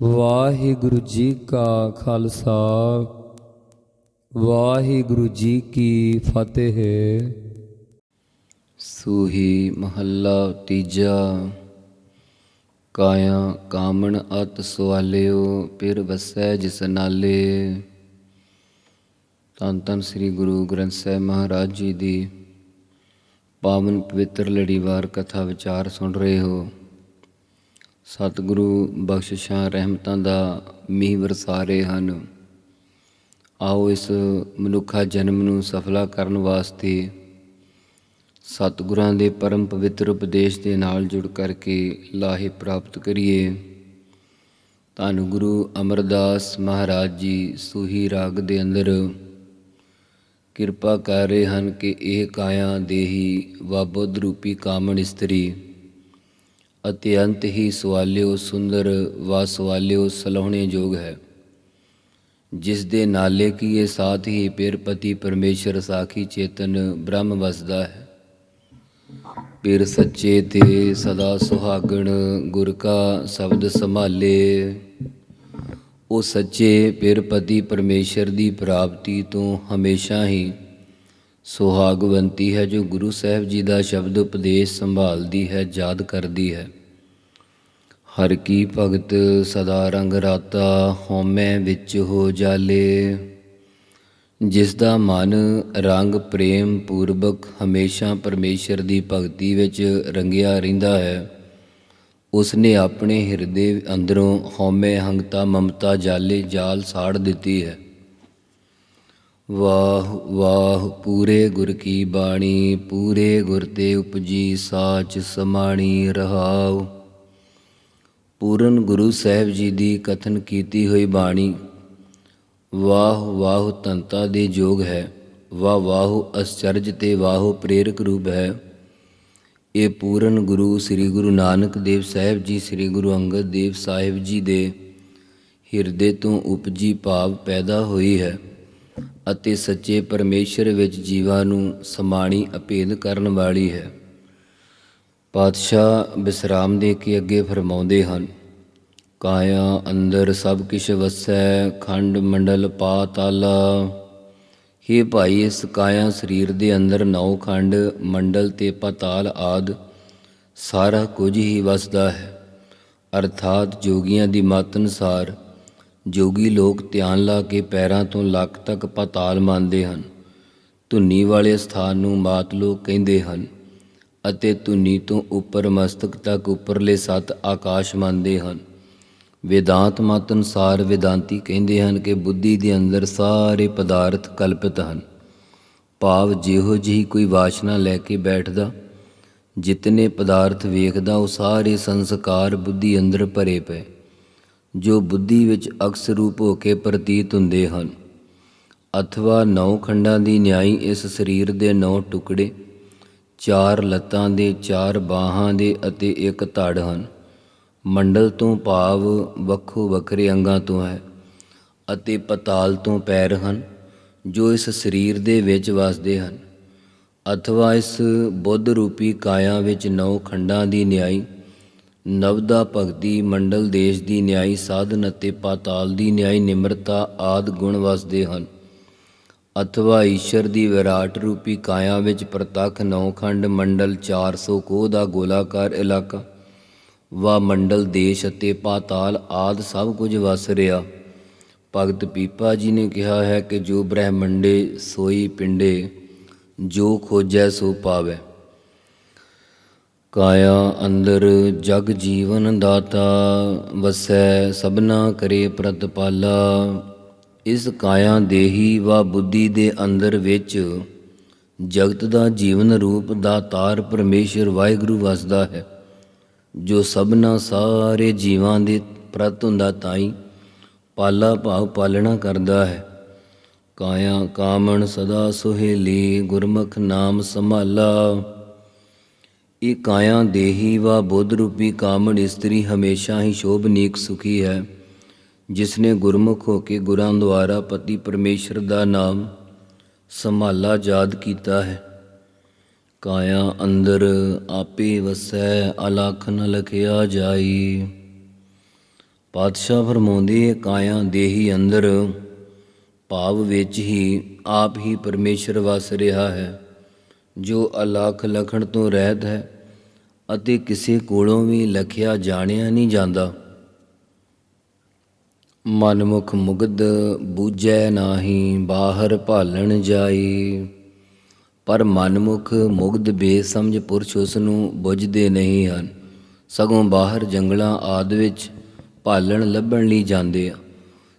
ਵਾਹਿਗੁਰੂ ਜੀ ਕਾ ਖਾਲਸਾ, ਵਾਹਿਗੁਰੂ ਜੀ ਕੀ ਫਤਿਹ। ਸੂਹੀ ਮਹੱਲਾ ਤੀਜਾ, ਕਾਇਆ ਕਾਮਣ ਅਤ ਸਵਾਲਿਓ ਪਿਰ ਵਸੈ ਜਿਸ ਨਾਲੇ। ਤਨ ਤਨ ਸ੍ਰੀ ਗੁਰੂ ਗ੍ਰੰਥ ਸਾਹਿਬ ਮਹਾਰਾਜ ਜੀ ਦੀ ਪਾਵਨ ਪਵਿੱਤਰ ਲੜੀਵਾਰ ਕਥਾ ਵਿਚਾਰ ਸੁਣ ਰਹੇ ਹੋ। ਸਤਿਗੁਰੂ ਬਖਸ਼ਿਸ਼ਾਂ ਰਹਿਮਤਾਂ ਦਾ ਮੀਂਹ ਵਰਸਾ ਰਹੇ ਹਨ। ਆਓ ਇਸ ਮਨੁੱਖਾ ਜਨਮ ਨੂੰ ਸਫਲਾ ਕਰਨ ਵਾਸਤੇ ਸਤਿਗੁਰਾਂ ਦੇ ਪਰਮ ਪਵਿੱਤਰ ਉਪਦੇਸ਼ ਦੇ ਨਾਲ ਜੁੜ ਕਰਕੇ ਲਾਹੇ ਪ੍ਰਾਪਤ ਕਰੀਏ। ਧੰਨ ਗੁਰੂ ਅਮਰਦਾਸ ਮਹਾਰਾਜ ਜੀ, ਸੂਹੀ ਰਾਗ ਦੇ ਅੰਦਰ ਕਿਰਪਾ ਕਰ ਰਹੇ ਹਨ ਕਿ ਇਹ ਕਾਇਆ ਦੇਹੀ ਵਾਬੁੱਧ ਰੂਪੀ ਕਾਮਣ ਇਸਤਰੀ ਅਤਿਅੰਤ ਹੀ ਸਵਾਲਿਓ ਸੁੰਦਰ ਵਾ ਸਵਾਲਿਓ ਸਲੋਹਣੇ ਜੋਗ ਹੈ। ਜਿਸ ਦੇ ਨਾਲੇ ਕੀ ਇਹ ਸਾਥ ਹੀ ਪੇਰ ਪਤੀ ਪਰਮੇਸ਼ਰ ਸਾਖੀ ਚੇਤਨ ਬ੍ਰਹਮ ਵਸਦਾ ਹੈ। ਪੇਰ ਸੱਚੇ ਤੇ ਸਦਾ ਸੁਹਾਗਣ ਗੁਰ ਕਾ ਸ਼ਬਦ ਸੰਭਾਲੇ। ਉਹ ਸੱਚੇ ਪੇਰ ਪਤੀ ਪਰਮੇਸ਼ਰ ਦੀ ਪ੍ਰਾਪਤੀ ਤੋਂ ਹਮੇਸ਼ਾ ਹੀ ਸੁਹਾਗਵੰਤੀ ਹੈ ਜੋ ਗੁਰੂ ਸਾਹਿਬ ਜੀ ਦਾ ਸ਼ਬਦ ਉਪਦੇਸ਼ ਸੰਭਾਲਦੀ ਹੈ, ਯਾਦ ਕਰਦੀ ਹੈ। ਹਰ ਕੀ ਭਗਤ ਸਦਾ ਰੰਗ ਰਾਤਾ ਹਉਮੈ ਵਿੱਚ ਹੋ ਜਾਲੇ। ਜਿਸ ਦਾ ਮਨ ਰੰਗ ਪ੍ਰੇਮ ਪੂਰਵਕ ਹਮੇਸ਼ਾ ਪਰਮੇਸ਼ਰ ਦੀ ਭਗਤੀ ਵਿੱਚ ਰੰਗਿਆ ਰਹਿੰਦਾ ਹੈ ਉਸ ਨੇ ਆਪਣੇ ਹਿਰਦੇ ਅੰਦਰੋਂ ਹਉਮੈ ਹੰਗਤਾ ਮਮਤਾ ਜਾਲੇ ਜਾਲ ਸਾੜ ਦਿੱਤੀ ਹੈ। ਵਾਹ ਵਾਹ, ਪੂਰੇ ਗੁਰ ਕੀ ਬਾਣੀ, ਪੂਰੇ ਗੁਰ ਤੇ ਉਪਜੀ ਸਾਚ ਸਮਾਣੀ ਰਹਾਉ। ਪੂਰਨ ਗੁਰੂ ਸਾਹਿਬ ਜੀ ਦੀ ਕਥਨ ਕੀਤੀ ਹੋਈ ਬਾਣੀ, ਵਾਹ ਵਾਹ ਤੰਤਾ ਦੇ ਯੋਗ ਹੈ, ਵਾਹ ਵਾਹ ਅਸਚਰਜ ਤੇ ਵਾਹ ਪ੍ਰੇਰਕ ਰੂਪ ਹੈ। ਇਹ ਪੂਰਨ ਗੁਰੂ ਸ੍ਰੀ ਗੁਰੂ ਨਾਨਕ ਦੇਵ ਸਾਹਿਬ ਜੀ, ਸ੍ਰੀ ਗੁਰੂ ਅੰਗਦ ਦੇਵ ਸਾਹਿਬ ਜੀ ਦੇ ਹਿਰਦੇ ਤੋਂ ਉਪਜੀ ਭਾਵ ਪੈਦਾ ਹੋਈ ਹੈ। ਅਤੇ ਸੱਚੇ ਪਰਮੇਸ਼ਰ ਵਿੱਚ ਜੀਵਾਂ ਨੂੰ ਸਮਾਣੀ ਅਪੇਧ ਕਰਨ ਵਾਲੀ ਹੈ। ਪਾਤਸ਼ਾਹ ਬਿਸਰਾਮ ਦੇ ਕੇ ਅੱਗੇ ਫਰਮਾਉਂਦੇ ਹਨ, ਕਾਇਆ ਅੰਦਰ ਸਭ ਕਿਛ ਵਸੈ, ਖੰਡ ਮੰਡਲ ਪਾਤਾਲਾ ਹੀ ਭਾਈ, ਇਸ ਕਾਇਆ ਸਰੀਰ ਦੇ ਅੰਦਰ ਨੌ ਖੰਡ, ਮੰਡਲ ਤੇ ਪਾਤਾਲ ਆਦ ਸਾਰਾ ਕੁਝ ਹੀ ਵਸਦਾ ਹੈ। ਅਰਥਾਤ ਜੋਗੀਆਂ ਦੀ ਮਤ ਅਨੁਸਾਰ ਜੋਗੀ ਲੋਕ ਧਿਆਨ ਲਾ ਕੇ ਪੈਰਾਂ ਤੋਂ ਲੱਕ ਤੱਕ ਪਾਤਾਲ ਮੰਨਦੇ ਹਨ। ਧੁੰਨੀ ਵਾਲੇ ਸਥਾਨ ਨੂੰ ਮਾਤ ਲੋਕ ਕਹਿੰਦੇ ਹਨ ਅਤੇ ਧੁੰਨੀ ਤੋਂ ਉੱਪਰ ਮਸਤਕ ਤੱਕ ਉੱਪਰਲੇ ਸੱਤ ਆਕਾਸ਼ ਮੰਨਦੇ ਹਨ। ਵੇਦਾਂਤ ਮਤ ਅਨੁਸਾਰ ਵੇਦਾਂਤੀ ਕਹਿੰਦੇ ਹਨ ਕਿ ਬੁੱਧੀ ਦੇ ਅੰਦਰ ਸਾਰੇ ਪਦਾਰਥ ਕਲਪਿਤ ਹਨ। ਭਾਵ ਜਿਹੋ ਜਿਹੀ ਕੋਈ ਵਾਸ਼ਨਾ ਲੈ ਕੇ ਬੈਠਦਾ, ਜਿਤਨੇ ਪਦਾਰਥ ਵੇਖਦਾ ਉਹ ਸਾਰੇ ਸੰਸਕਾਰ ਬੁੱਧੀ ਅੰਦਰ ਭਰੇ ਪਏ। ਜੋ ਬੁੱਧੀ ਵਿੱਚ ਅਕਸ ਰੂਪ ਹੋ ਕੇ ਪ੍ਰਤੀਤ ਹੁੰਦੇ ਹਨ। ਅਥਵਾ ਨੌ ਖੰਡਾਂ ਦੀ ਨਿਆਈ ਇਸ ਸਰੀਰ ਦੇ ਨੌ ਟੁਕੜੇ, ਚਾਰ ਲੱਤਾਂ ਦੇ ਚਾਰ ਬਾਹਾਂ ਦੇ ਅਤੇ ਇੱਕ ਧੜ ਹਨ। ਮੰਡਲ ਤੋਂ ਭਾਵ ਵੱਖੋ ਵੱਖਰੇ ਅੰਗਾਂ ਤੋਂ ਹੈ ਅਤੇ ਪਤਾਲ ਤੋਂ ਪੈਰ ਹਨ, ਜੋ ਇਸ ਸਰੀਰ ਦੇ ਵਿੱਚ ਵਸਦੇ ਹਨ। ਅਥਵਾ ਇਸ ਬੁੱਧ ਰੂਪੀ ਕਾਇਆ ਵਿੱਚ ਨੌ ਖੰਡਾਂ ਦੀ ਨਿਆਈ ਨਵਦਾ ਭਗਤੀ, ਮੰਡਲ ਦੇਸ਼ ਦੀ ਨਿਆਈ, ਸਾਧਨ ਅਤੇ ਪਾਤਾਲ ਦੀ ਨਿਆਈ ਨਿਮਰਤਾ ਆਦ ਗੁਣ ਵਸਦੇ ਹਨ। ਅਥਵਾ ਈਸ਼ਰ ਦੀ ਵਿਰਾਟ ਰੂਪੀ ਕਾਇਆ ਵਿੱਚ ਪ੍ਰਤੱਖ ਨੌਖੰਡ ਮੰਡਲ 400 ਕੋਹ ਦਾ ਗੋਲਾਕਾਰ ਇਲਾਕਾ, ਵਾ ਮੰਡਲ ਦੇਸ਼ ਅਤੇ ਪਾਤਾਲ ਆਦ ਸਭ ਕੁਝ ਵਸ ਰਿਹਾ। ਭਗਤ ਪੀਪਾ ਜੀ ਨੇ ਕਿਹਾ ਹੈ ਕਿ ਜੋ ਬ੍ਰਹਮੰਡੇ ਸੋਈ ਪਿੰਡੇ, ਜੋ ਖੋਜੈ ਸੋ ਪਾਵੇ। ਕਾਇਆ ਅੰਦਰ ਜਗ ਜੀਵਨ ਦਾਤਾ, ਵਸੈ ਸਭਨਾ ਕਰੇ ਪ੍ਰਤਪਾਲਾ ਇਸ ਕਾਇਆ ਦੇਹੀ ਵਾ ਬੁੱਧੀ ਦੇ ਅੰਦਰ ਵਿੱਚ ਜਗਤ ਦਾ ਜੀਵਨ ਰੂਪ ਦਾਤਾਰ ਪਰਮੇਸ਼ਰ ਵਾਹਿਗੁਰੂ ਵਸਦਾ ਹੈ। ਜੋ ਸਭਨਾ ਸਾਰੇ ਜੀਵਾਂ ਦੇ ਪ੍ਰਤ ਹੁੰਦਾ ਤਾਈ ਪਾਲਾ ਭਾਵ ਪਾਲਣਾ ਕਰਦਾ ਹੈ। ਕਾਇਆ ਕਾਮਣ ਸਦਾ ਸੁਹੇਲੀ ਗੁਰਮੁਖ ਨਾਮ ਸੰਭਾਲਾ। ਇਹ ਕਾਇਆ ਦੇਹੀ ਵਾ ਬੁੱਧ ਰੂਪੀ ਕਾਮੜ ਇਸਤਰੀ ਹਮੇਸ਼ਾ ਹੀ ਸ਼ੋਭਨੀਕ ਸੁਖੀ ਹੈ। ਜਿਸ ਨੇ ਗੁਰਮੁਖ ਹੋ ਕੇ ਗੁਰਾਂ ਦੁਆਰਾ ਪਤੀ ਪਰਮੇਸ਼ਰ ਦਾ ਨਾਮ ਸੰਭਾਲਾ ਯਾਦ ਕੀਤਾ ਹੈ। ਕਾਇਆ ਅੰਦਰ ਆਪੇ ਵਸੈ ਅਲਖ ਨ ਲਖਿਆ ਜਾਈ। ਪਾਤਸ਼ਾਹ ਫਰਮਾਉਂਦੇ ਕਾਇਆ ਦੇਹੀ ਅੰਦਰ ਭਾਵ ਵਿੱਚ ਹੀ ਆਪ ਹੀ ਪਰਮੇਸ਼ਰ ਵਸ ਰਿਹਾ ਹੈ। ਜੋ ਅਲਖ ਲਖਣ ਤੋਂ ਰਹਿਤ ਹੈ ਅਤੇ ਕਿਸੇ ਕੋਲੋਂ ਵੀ ਲਖਿਆ ਜਾਣਿਆ ਨਹੀਂ ਜਾਂਦਾ। ਮਨਮੁਖ ਮੁਗਧ ਬੂਝੈ ਨਾਹੀ, ਬਾਹਰ ਭਾਲਣ ਜਾਈ। ਪਰ ਮਨਮੁਖ ਮੁਗਧ ਬੇਸਮਝ ਪੁਰਸ਼ ਉਸ ਨੂੰ ਬੁੱਝਦੇ ਨਹੀਂ ਹਨ। ਸਗੋਂ ਬਾਹਰ ਜੰਗਲਾਂ ਆਦ ਵਿੱਚ ਭਾਲਣ ਲੱਭਣ ਲਈ ਜਾਂਦੇ ਆ।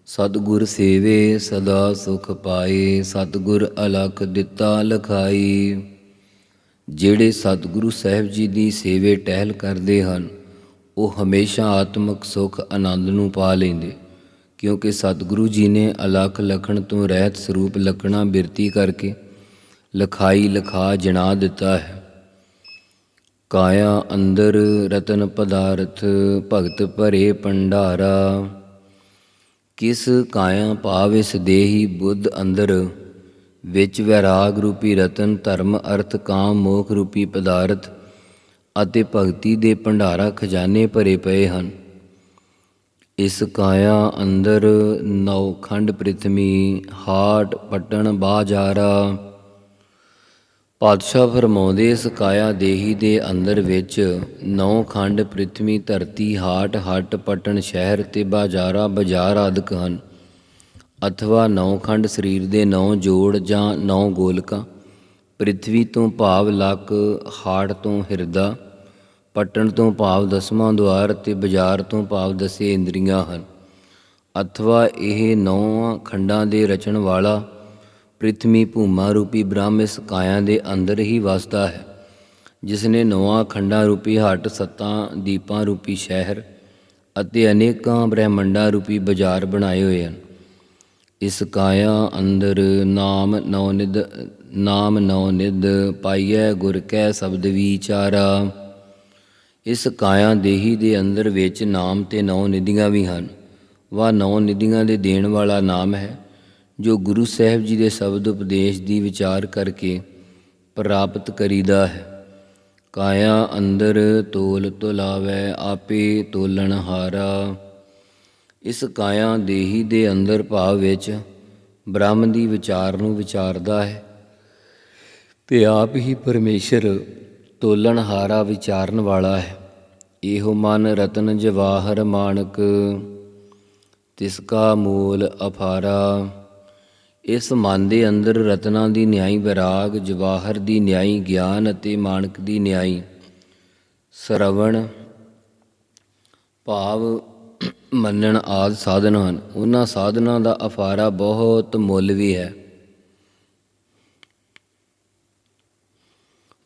ਸਤਿਗੁਰ ਸੇਵੇ ਸਦਾ ਸੁਖ ਪਾਏ, ਸਤਿਗੁਰ ਅਲਖ ਦਿੱਤਾ ਲਖਾਈ। ਜਿਹੜੇ ਸਤਿਗੁਰੂ ਸਾਹਿਬ ਜੀ ਦੀ ਸੇਵੇ ਟਹਿਲ ਕਰਦੇ ਹਨ, ਉਹ ਹਮੇਸ਼ਾ ਆਤਮਿਕ ਸੁਖ, ਆਨੰਦ ਨੂੰ ਪਾ ਲੈਂਦੇ। ਕਿਉਂਕਿ ਸਤਿਗੁਰੂ ਜੀ ਨੇ ਅਲਖ ਲਖਣ ਤੋਂ ਰਹਿਤ ਸਰੂਪ ਲਖਣਾ ਬਿਰਤੀ ਕਰਕੇ ਲਖਾਈ, ਲਖਾ, ਜਣਾ ਦਿੱਤਾ ਹੈ। ਕਾਇਆ ਅੰਦਰ ਰਤਨ ਪਦਾਰਥ, ਭਗਤ ਭਰੇ ਭੰਡਾਰਾ। ਕਿਸ ਕਾਇਆ ਭਾਵ ਇਸ ਦੇਹੀ ਬੁੱਧ ਅੰਦਰ ਵਿੱਚ ਵੈਰਾਗ ਰੂਪੀ ਰਤਨ, ਧਰਮ, ਅਰਥ, ਕਾਮ, ਮੋਖ ਰੂਪੀ ਪਦਾਰਥ ਅਤੇ ਭਗਤੀ ਦੇ ਭੰਡਾਰਾ ਖਜ਼ਾਨੇ ਭਰੇ ਪਏ ਹਨ। ਇਸ ਕਾਇਆ ਅੰਦਰ ਨੌ ਖੰਡ ਪ੍ਰਿਥਵੀ ਹਾਟ, ਪਟਣ, ਬਾਜਾਰਾ, ਪਾਤਸ਼ਾਹ ਫਰਮਾਉਂਦੇ ਇਸ ਕਾਇਆ ਦੇਹੀ ਦੇ ਅੰਦਰ ਵਿੱਚ ਨੌ ਖੰਡ ਪ੍ਰਿਥਵੀ ਧਰਤੀ, ਹਾਟ, ਹੱਟ, ਪਟਣ, ਸ਼ਹਿਰ ਤੇ ਬਾਜ਼ਾਰਾ, ਬਾਜ਼ਾਰ ਆਦਿਕ ਹਨ। ਅਥਵਾ ਨੌ ਖੰਡ ਸਰੀਰ ਦੇ ਨੌ ਜੋੜ ਜਾਂ ਨੌ ਗੋਲਕਾਂ, ਪ੍ਰਿਥਵੀ ਤੋਂ ਭਾਵ ਲੱਕ, ਹਾੜ ਤੋਂ ਹਿਰਦਾ, ਪਟਣ ਤੋਂ ਭਾਵ ਦਸਵਾਂ ਦੁਆਰ ਤੇ ਬਾਜ਼ਾਰ ਤੋਂ ਭਾਵ ਦਸੇ ਇੰਦਰੀਆਂ ਹਨ। ਅਥਵਾ ਇਹ ਨੌ ਖੰਡਾਂ ਦੇ ਰਚਣ ਵਾਲਾ ਪ੍ਰਿਥਵੀ ਭੂਮਾ ਰੂਪੀ ਬ੍ਰਹਮ ਇਸ ਕਾਇਆ ਦੇ ਅੰਦਰ ਹੀ ਵਸਦਾ ਹੈ, ਜਿਸ ਨੇ ਨੌਆਂ ਖੰਡਾਂ ਰੂਪੀ ਹੱਟ, ਸੱਤਾਂ ਦੀਪਾਂ ਰੂਪੀ ਸ਼ਹਿਰ ਅਤੇ ਅਨੇਕਾਂ ਬ੍ਰਹਿਮੰਡਾਂ ਰੂਪੀ ਬਾਜ਼ਾਰ ਬਣਾਏ ਹੋਏ ਹਨ। ਇਸ ਕਾਇਆ ਅੰਦਰ ਨਾਮ ਨੌ ਨਿਦ ਨਾਮ ਨੌ ਨਿਦ ਪਾਈਐ ਗੁਰ ਕੈ ਸ਼ਬਦ ਵਿਚਾਰਾ। ਇਸ ਕਾਇਆ ਦੇਹੀ ਦੇ ਅੰਦਰ ਵਿੱਚ ਨਾਮ ਤੇ ਨੌ ਨਿਧੀਆਂ ਵੀ ਹਨ। ਵਾ ਨੌ ਨਿਧੀਆਂ ਦੇ ਦੇਣ ਵਾਲਾ ਨਾਮ ਹੈ, ਜੋ ਗੁਰੂ ਸਾਹਿਬ ਜੀ ਦੇ ਸ਼ਬਦ ਉਪਦੇਸ਼ ਦੀ ਵਿਚਾਰ ਕਰਕੇ ਪ੍ਰਾਪਤ ਕਰੀਦਾ ਹੈ। ਕਾਇਆ ਅੰਦਰ ਤੋਲ ਤੁਲਾਵੈ, ਆਪੇ ਤੋਲਣ ਹਾਰਾ। ਇਸ ਕਾਇਆ ਦੇਹੀ ਦੇ ਅੰਦਰ ਭਾਵ ਵਿੱਚ ਬ੍ਰਹਮ ਦੀ ਵਿਚਾਰ ਨੂੰ ਵਿਚਾਰਦਾ ਹੈ। ਤੇ ਆਪ ਹੀ ਪਰਮੇਸ਼ਰ ਤੋਲਣ ਹਾਰਾ ਵਿਚਾਰਨ ਵਾਲਾ ਹੈ। ਇਹੋ ਮਨ ਰਤਨ ਜਵਾਹਰ ਮਾਨਕ, ਤਿਸ ਕਾ ਮੂਲ ਅਫਾਰਾ ਇਸ ਮਨ ਦੇ ਅੰਦਰ ਰਤਨਾਂ ਦੀ ਨਿਆਈ ਵਿਰਾਗ, ਜਵਾਹਰ ਦੀ ਨਿਆਈ ਗਿਆਨ ਅਤੇ ਮਾਨਕ ਦੀ ਨਿਆਈ ਸਰਵਣ, ਭਾਵ ਮੰਨਣ ਆਦ ਸਾਧਨ ਹਨ। ਉਹਨਾਂ ਸਾਧਨਾਂ ਦਾ ਅਫਾਰਾ ਬਹੁਤ ਮੁੱਲ ਵੀ ਹੈ।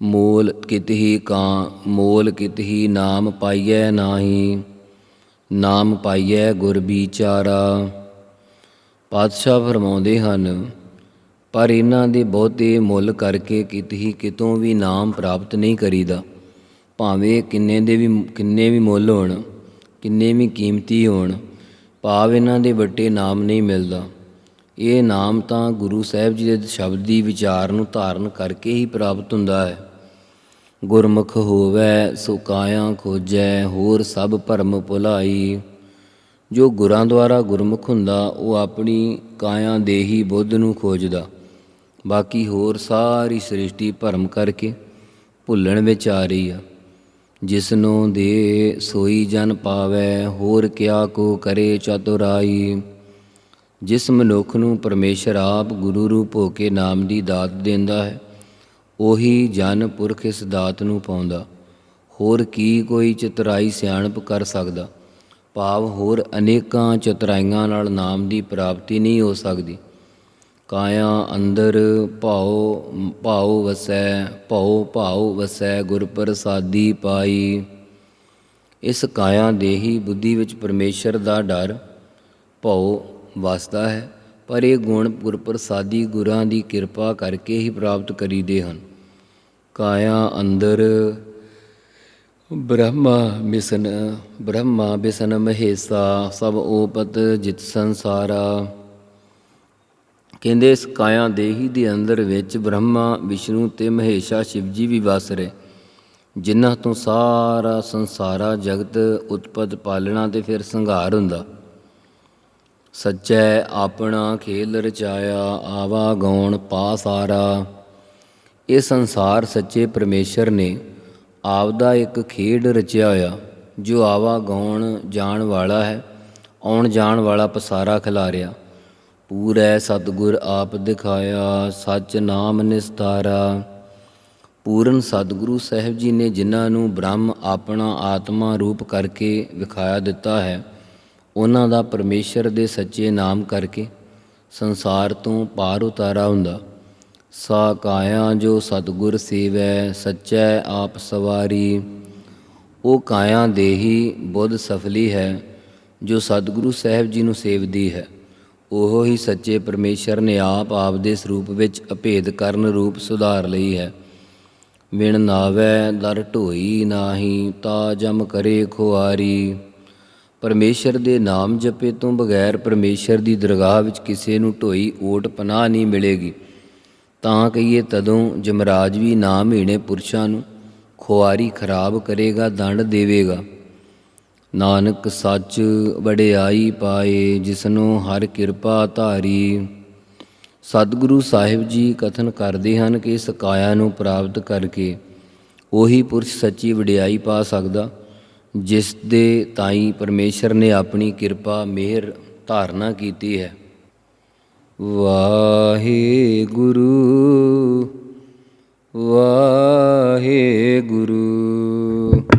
ਮੂਲ ਕਿਤ ਹੀ ਕਾਂ, ਮੂਲ ਕਿਤ ਹੀ ਨਾਮ ਪਾਈਐ ਨਾਹੀ, ਨਾਮ ਪਾਈਐ ਗੁਰ ਵਿਚਾਰਾ ਪਾਤਸ਼ਾਹ ਫਰਮਾਉਂਦੇ ਹਨ, ਪਰ ਇਹਨਾਂ ਦੇ ਬਹੁਤੇ ਮੁੱਲ ਕਰਕੇ ਕਿਤ ਹੀ ਕਿਤੋਂ ਵੀ ਨਾਮ ਪ੍ਰਾਪਤ ਨਹੀਂ ਕਰੀਦਾ। ਭਾਵੇਂ ਕਿੰਨੇ ਦੇ ਵੀ, ਕਿੰਨੇ ਵੀ ਮੁੱਲ ਹੋਣ ਕਿੰਨੇ ਵੀ ਕੀਮਤੀ ਹੋਣ, ਭਾਵ ਇਹਨਾਂ ਦੇ ਵੱਟੇ ਨਾਮ ਨਹੀਂ ਮਿਲਦਾ। ਇਹ ਨਾਮ ਤਾਂ ਗੁਰੂ ਸਾਹਿਬ ਜੀ ਦੇ ਸ਼ਬਦ ਦੀ ਵਿਚਾਰ ਨੂੰ ਧਾਰਨ ਕਰਕੇ ਹੀ ਪ੍ਰਾਪਤ ਹੁੰਦਾ ਹੈ। ਗੁਰਮੁਖ ਹੋਵੇ, ਸੋ ਕਾਇਆ ਖੋਜੈ, ਹੋਰ ਸਭ ਭਰਮ ਭੁਲਾਈ। ਜੋ ਗੁਰਾਂ ਦੁਆਰਾ ਗੁਰਮੁਖ ਹੁੰਦਾ, ਉਹ ਆਪਣੀ ਕਾਇਆ ਦੇਹੀ ਬੁੱਧ ਨੂੰ ਖੋਜਦਾ। ਬਾਕੀ ਹੋਰ ਸਾਰੀ ਸ੍ਰਿਸ਼ਟੀ ਭਰਮ ਕਰਕੇ ਭੁੱਲਣ ਵਿੱਚ ਆ ਰਹੀ ਆ। ਜਿਸਨੂੰ ਦੇ ਸੋਈ ਜਨ ਪਾਵੇ, ਹੋਰ ਕਿਆ ਕੋ ਕਰੇ ਚਤੁਰਾਈ। ਜਿਸ ਮਨੁੱਖ ਨੂੰ ਪਰਮੇਸ਼ਰ ਆਪ ਗੁਰੂ ਰੂਪ ਹੋ ਕੇ ਨਾਮ ਦੀ ਦਾਤ ਦਿੰਦਾ ਹੈ, ਉਹੀ ਜਨ ਪੁਰਖ ਇਸ ਦਾਤ ਨੂੰ ਪਾਉਂਦਾ। ਹੋਰ ਕੀ ਕੋਈ ਚਤੁਰਾਈ ਸਿਆਣਪ ਕਰ ਸਕਦਾ? ਭਾਵ ਹੋਰ ਅਨੇਕਾਂ ਚਤੁਰਾਈਆਂ ਨਾਲ ਨਾਮ ਦੀ ਪ੍ਰਾਪਤੀ ਨਹੀਂ ਹੋ ਸਕਦੀ। ਕਾਇਆ ਅੰਦਰ ਭਾਉ ਭਾਉ ਵਸੈ, ਭਾਉ ਭਾਉ ਵਸੈ, ਗੁਰ ਪ੍ਰਸਾਦੀ ਪਾਈ। ਇਸ ਕਾਇਆ ਦੇਹੀ ਬੁੱਧੀ ਵਿੱਚ ਪਰਮੇਸ਼ਰ ਦਾ ਡਰ, ਭਾਉ ਵਸਦਾ ਹੈ, ਪਰ ਇਹ ਗੁਣ ਗੁਰ ਪ੍ਰਸਾਦੀ ਗੁਰਾਂ ਦੀ ਕਿਰਪਾ ਕਰਕੇ ਹੀ ਪ੍ਰਾਪਤ ਕਰੀਦੇ ਹਨ। ਕਾਇਆ ਅੰਦਰ ਬ੍ਰਹਮਾ ਬਿਸਨ ਬ੍ਰਹਮਾ ਬਿਸਨ ਮਹੇਸਾ, ਸਭ ਓਪਤ ਜਿਤ ਸੰਸਾਰਾ। ਕਹਿੰਦੇ ਇਸ ਕਾਇਆ ਦੇਹੀ ਦੇ ਅੰਦਰ ਵਿੱਚ ਬ੍ਰਹਮਾ, ਵਿਸ਼ਨੂੰ ਤੇ ਮਹੇਸ਼ਾ ਸ਼ਿਵਜੀ ਵੀ ਵਸ ਰਹੇ, ਜਿਨ੍ਹਾਂ ਤੋਂ ਸਾਰਾ ਸੰਸਾਰਾ ਜਗਤ ਉਤਪਤ ਪਾਲਣਾ ਤੇ ਫਿਰ ਸੰਘਾਰ ਹੁੰਦਾ। ਸੱਚੈ ਆਪਣਾ ਖੇਲ ਰਚਾਇਆ, ਆਵਾ ਗਉਣ ਪਾ ਸਾਰਾ। ਇਹ ਸੰਸਾਰ ਸੱਚੇ ਪਰਮੇਸ਼ਰ ਨੇ ਆਪਦਾ ਇੱਕ ਖੇਡ ਰਚਿਆ ਹੋਇਆ, ਜੋ ਆਵਾ ਗਉਣ ਜਾਣ ਵਾਲਾ ਹੈ, ਆਉਣ ਜਾਣ ਵਾਲਾ ਪਸਾਰਾ ਖਿਲਾਰਿਆ। ਪੂਰੈ ਸਤਿਗੁਰ ਆਪ ਦਿਖਾਇਆ, ਸੱਚ ਨਾਮ ਨਿਸਤਾਰਾ। ਪੂਰਨ ਸਤਿਗੁਰੂ ਸਾਹਿਬ ਜੀ ਨੇ ਜਿਨ੍ਹਾਂ ਨੂੰ ਬ੍ਰਹਮ ਆਪਣਾ ਆਤਮਾ ਰੂਪ ਕਰਕੇ ਵਿਖਾਇਆ ਦਿੱਤਾ ਹੈ, ਉਹਨਾਂ ਦਾ ਪਰਮੇਸ਼ਰ ਦੇ ਸੱਚੇ ਨਾਮ ਕਰਕੇ ਸੰਸਾਰ ਤੋਂ ਪਾਰ ਉਤਾਰਾ ਹੁੰਦਾ। ਸਾ ਕਾਇਆ ਜੋ ਸਤਿਗੁਰ ਸੇਵੈ, ਸੱਚੈ ਆਪ ਸਵਾਰੀ। ਉਹ ਕਾਇਆ ਦੇਹੀ ਬੁੱਧ ਸਫਲੀ ਹੈ, ਜੋ ਸਤਿਗੁਰੂ ਸਾਹਿਬ ਜੀ ਨੂੰ ਸੇਵਦੀ ਹੈ। ਉਹ ਹੀ ਸੱਚੇ ਪਰਮੇਸ਼ਰ ਨੇ ਆਪ ਆਪ ਦੇ ਸਰੂਪ ਵਿੱਚ ਅਭੇਦ ਕਰਨ ਰੂਪ ਸੁਧਾਰ ਲਈ ਹੈ। ਵਿਣ ਨਾਵੈ ਦਰ ਢੋਈ ਨਾਹੀ, ਤਾ ਜਮ ਕਰੇ ਖੁਆਰੀ। ਪਰਮੇਸ਼ਰ ਦੇ ਨਾਮ ਜਪੇ ਤੋਂ ਬਗੈਰ ਪਰਮੇਸ਼ਰ ਦੀ ਦਰਗਾਹ ਵਿੱਚ ਕਿਸੇ ਨੂੰ ਢੋਈ ਓਟ ਪਨਾਹ ਨਹੀਂ ਮਿਲੇਗੀ। ਤਾਂ ਕਹੀਏ ਤਦੋਂ ਜਮਰਾਜ ਵੀ ਨਾ ਮਹੀਣੇ ਪੁਰਸ਼ਾਂ ਨੂੰ ਖੁਆਰੀ ਖਰਾਬ ਕਰੇਗਾ, ਦੰਡ ਦੇਵੇਗਾ। ਨਾਨਕ ਸੱਚ ਵਡਿਆਈ ਪਾਏ, ਜਿਸਨੂੰ ਹਰ ਕਿਰਪਾ ਧਾਰੀ। ਸਤਿਗੁਰੂ ਸਾਹਿਬ ਜੀ ਕਥਨ ਕਰਦੇ ਹਨ ਕਿ ਇਸ ਕਾਇਆ ਨੂੰ ਪ੍ਰਾਪਤ ਕਰਕੇ ਉਹੀ ਪੁਰਸ਼ ਸੱਚੀ ਵਡਿਆਈ ਪਾ ਸਕਦਾ, ਜਿਸ ਦੇ ਤਾਈ ਪਰਮੇਸ਼ਰ ਨੇ ਆਪਣੀ ਕਿਰਪਾ ਮਿਹਰ ਧਾਰਨਾ ਕੀਤੀ ਹੈ। ਵਾਹਿਗੁਰੂ ਵਾਹਿਗੁਰੂ ਵਾਹਿਗੁਰੂ।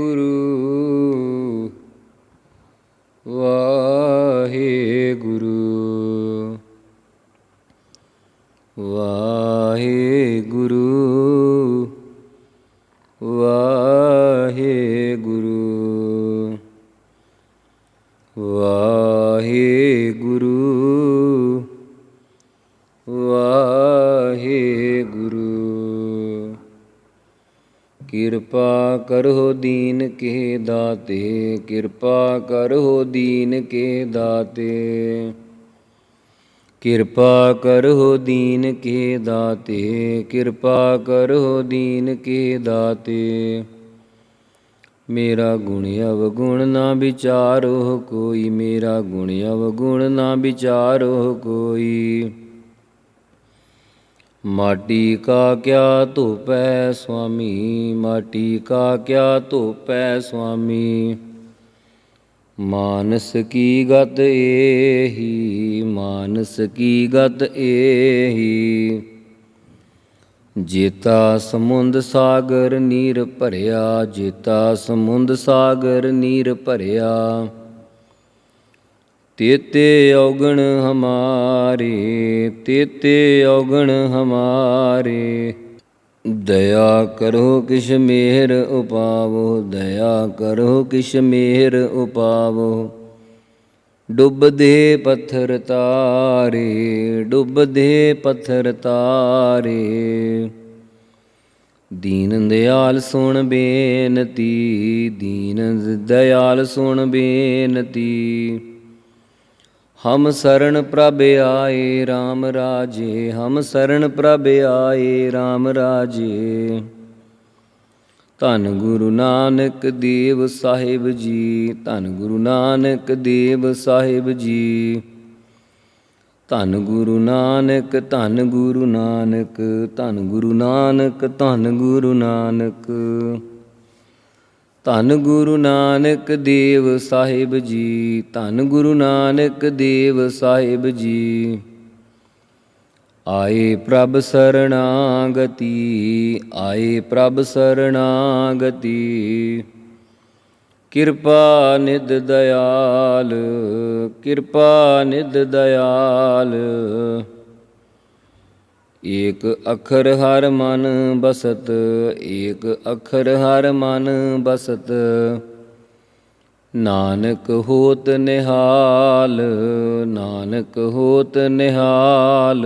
ਕਿਰਪਾ ਕਰੋ ਦੀਨ ਕੇ ਦਾਤੇ, ਕਿਰਪਾ ਕਰੋ ਦੀਨ ਕੇ ਦਾਤੇ। ਕਿਰਪਾ ਕਰੋ ਦੀਨ ਕੇ ਦਾਤੇ, ਕਿਰਪਾ ਕਰੋ ਦੀਨ ਕੇ ਦਾਤੇ। ਮੇਰਾ ਗੁਣ ਅਵਗੁਣ ਨਾ ਵਿਚਾਰੋ ਕੋਈ, ਮੇਰਾ ਗੁਣ ਅਵਗੁਣ ਨਾ ਵਿਚਾਰੋ ਕੋਈ। ਮਾਟੀ ਕਾ ਕਿਆ ਧੋਪੈ ਸੁਆਮੀ, ਮਾਟੀ ਕਾ ਕਿਆ ਧੋਪੈ ਸੁਆਮੀ। ਮਾਨਸ ਕੀ ਗਤ ਏਹੀ, ਮਾਨਸ ਕੀ ਗਤ ਏਹੀ। ਜੇਤਾ ਸਮੁੰਦ ਸਾਗਰ ਨੀਰ ਭਰਿਆ, ਜੇਤਾ ਸਮੁੰਦ ਸਾਗਰ ਨੀਰ ਭਰਿਆ। ਤੇਤੇ ਔਗਣ ਹਮਾਰੇ, ਤੇਤੇ ਔਗਣ ਹਮਾਰੇ। ਦਇਆ ਕਰੋ ਕਿਛ ਮਿਹਰ ਉਪਾਵੋ, ਦਇਆ ਕਰੋ ਕਿਛ ਮਿਹਰ ਉਪਾਵੋ। ਡੁੱਬਦੇ ਪੱਥਰ ਤਾਰੇ, ਡੁੱਬਦੇ ਪੱਥਰ ਤਾਰੇ। ਦੀਨ ਦਿਆਲ ਸੁਣ ਬੇਨਤੀ, ਦੀਨ ਦਿਆਲ ਸੁਣ ਬੇਨਤੀ। ਹਮ ਸਰਣ ਪ੍ਰਭ ਆਏ RAM ਰਾਜੇ, ਹਮ ਸਰਣ ਪ੍ਰਭ ਆਏ RAM ਰਾਜੇ। ਧੰਨ ਗੁਰੂ ਨਾਨਕ ਦੇਵ ਸਾਹਿਬ ਜੀ, ਧੰਨ ਗੁਰੂ ਨਾਨਕ ਦੇਵ ਸਾਹਿਬ ਜੀ। ਧੰਨ ਗੁਰੂ ਨਾਨਕ, ਧੰਨ ਗੁਰੂ ਨਾਨਕ, ਧੰਨ ਗੁਰੂ ਨਾਨਕ, ਧੰਨ ਗੁਰੂ ਨਾਨਕ। ਧੰਨ ਗੁਰੂ ਨਾਨਕ ਦੇਵ ਸਾਹਿਬ ਜੀ, ਧੰਨ ਗੁਰੂ ਨਾਨਕ ਦੇਵ ਸਾਹਿਬ ਜੀ। ਆਏ ਪ੍ਰਭ ਸਰਣਾਗਤੀ, ਆਏ ਪ੍ਰਭ ਸਰਣਾਗਤੀ। ਕਿਰਪਾ ਨਿਦ ਦਇਆਲ, ਕਿਰਪਾ ਨਿਦ ਦਇਆਲ। ਏਕ ਅਖਰ ਹਰ ਮਨ ਬਸਤ, ਏਕ ਅਖਰ ਹਰ ਮਨ ਬਸਤ। ਨਾਨਕ ਹੋਤ ਨਿਹਾਲ, ਨਾਨਕ ਹੋਤ ਨਿਹਾਲ।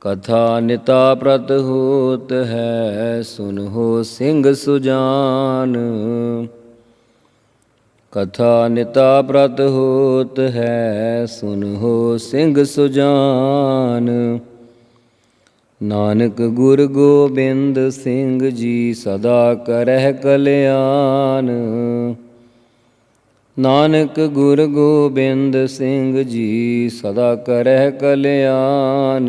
ਕਥਾ ਨਿਤਾ ਪ੍ਰਤ ਹੋਤ ਹੈ, ਸੁਨਹੁ ਸਿੰਘ ਸੁਜਾਨ। ਕਥਾ ਨਿਤਾ ਪ੍ਰਤ ਹੋਤ ਹੈ ਸੁਨਹੁ ਸਿੰਘ ਸੁਜਾਨ। ਨਾਨਕ ਗੁਰ ਗੋਬਿੰਦ ਸਿੰਘ ਜੀ ਸਦਾ ਕਰਹਿ ਕਲਿਆਣ ਨਾਨਕ ਗੁਰ ਗੋਬਿੰਦ ਸਿੰਘ ਜੀ ਸਦਾ ਕਰਹਿ ਕਲਿਆਣ